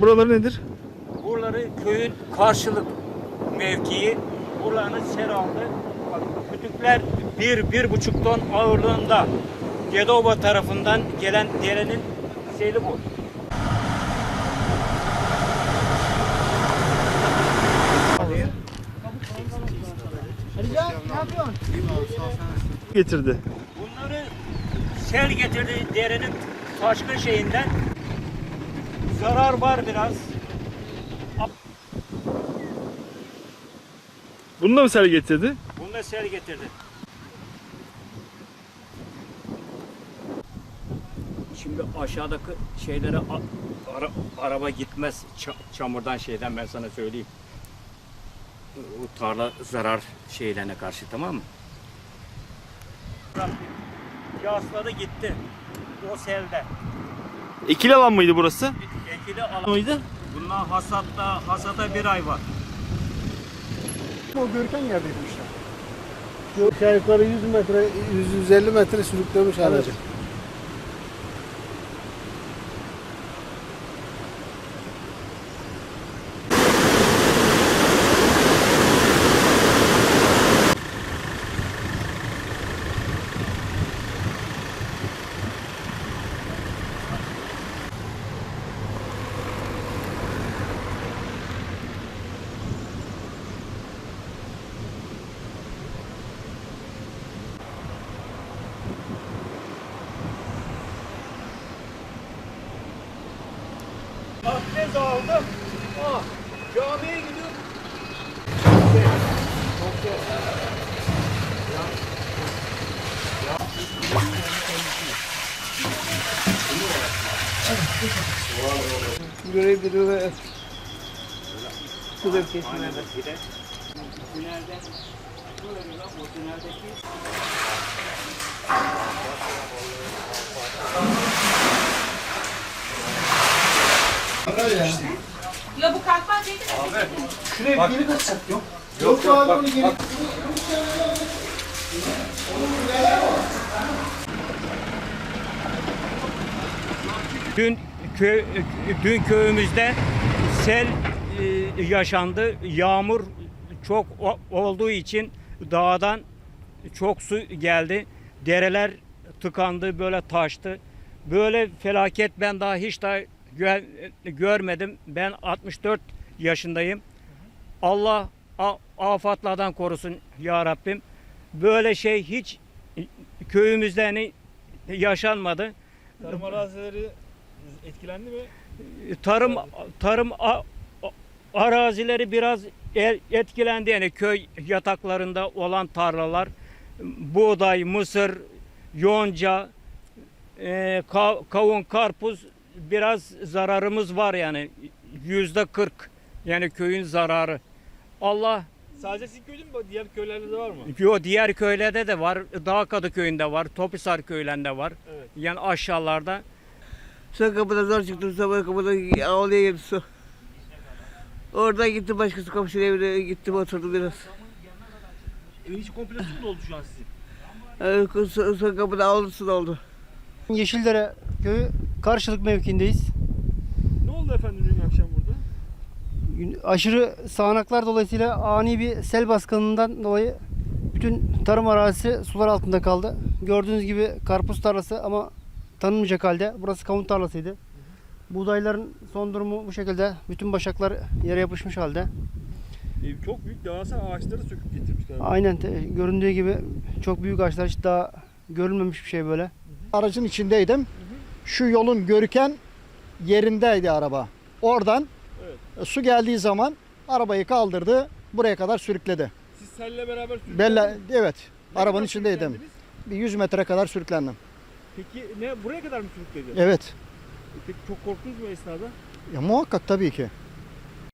Buraları nedir? Buraları köyün karşılık mevkii. Buralarını sel aldı. Bak, kütükler bir, bir buçuk ton ağırlığında. Gedova tarafından gelen derenin seli bu. Getirdi. Bunları sel getirdi derenin taşkın şeyinden. Zarar var biraz. Bunu da mı sel getirdi? Bunu da sel getirdi. Şimdi aşağıdaki şeylere ara- araba gitmez ça- çamurdan şeyden ben sana söyleyeyim. O tarla zarar şeylerine karşı tamam mı? Yasladı gitti. O selde. İkili alan mıydı burası? Ekili alan. Mıydı? Bundan hasatta, hasata bir ay var. O görken yerdeymişler. Aşağı yukarı 100 metre, 150 metre sürüklemiş aracı. Abdest aldım. Ah, camiye gidiyorum. Görev bir ve Kıdır kesin. Aynen bir de tünelde bu veriyorlar, o tüneldeki Ya bu kalkmaz değil mi? Şuraya geri kaçsak yok. Yok abi onu geri. Dün köy, dün köyümüzde sel e, yaşandı. Yağmur çok olduğu için dağdan çok su geldi. Dereler tıkandı, böyle taştı. Böyle felaket ben daha hiç daha gö- görmedim. Ben 64 yaşındayım. Allah afatlardan korusun ya Rabbim. Böyle şey hiç köyümüzde hani yaşanmadı. Tarım arazileri etkilendi mi? tarım tarım a- arazileri biraz e- etkilendi yani köy yataklarında olan tarlalar buğday, mısır, yonca, e, ka- kavun, karpuz biraz zararımız var yani yüzde 40 yani köyün zararı. Allah Sadece sizin köyde mi? Diğer köylerde de var mı? yo diğer köylerde de var. Dağkadı köyünde var, Topisar köylerinde var. Evet. Yani aşağılarda Son kapıda zor çıktım. Sabah kapıda ağlaya girdi su. Oradan gittim başkası komşunun evine gittim oturdum biraz. Evin içi komple su doldu şu an sizin? Ee, Son, son kapıda ağlı su doldu. Yeşildere köyü karşılık mevkiindeyiz. Ne oldu efendim dün akşam burada? Aşırı sağanaklar dolayısıyla ani bir sel baskınından dolayı bütün tarım arazisi sular altında kaldı. Gördüğünüz gibi karpuz tarlası ama tanınmayacak halde. Burası kavun tarlasıydı. Buğdayların son durumu bu şekilde. Bütün başaklar yere yapışmış halde. E, çok büyük devasa ağaçları söküp getirmişler. Aynen te- göründüğü gibi çok büyük ağaçlar hiç daha görülmemiş bir şey böyle. aracın içindeydim. Şu yolun görüken yerindeydi araba. Oradan e, su geldiği zaman arabayı kaldırdı. Buraya kadar sürükledi. Siz selle beraber sürüklendiniz Bella mi? evet. Ne arabanın içindeydim. Bir 100 metre kadar sürüklendim. Peki ne buraya kadar mı sürükledi? Evet. Peki çok korktunuz mu esnada? Ya muhakkak tabii ki.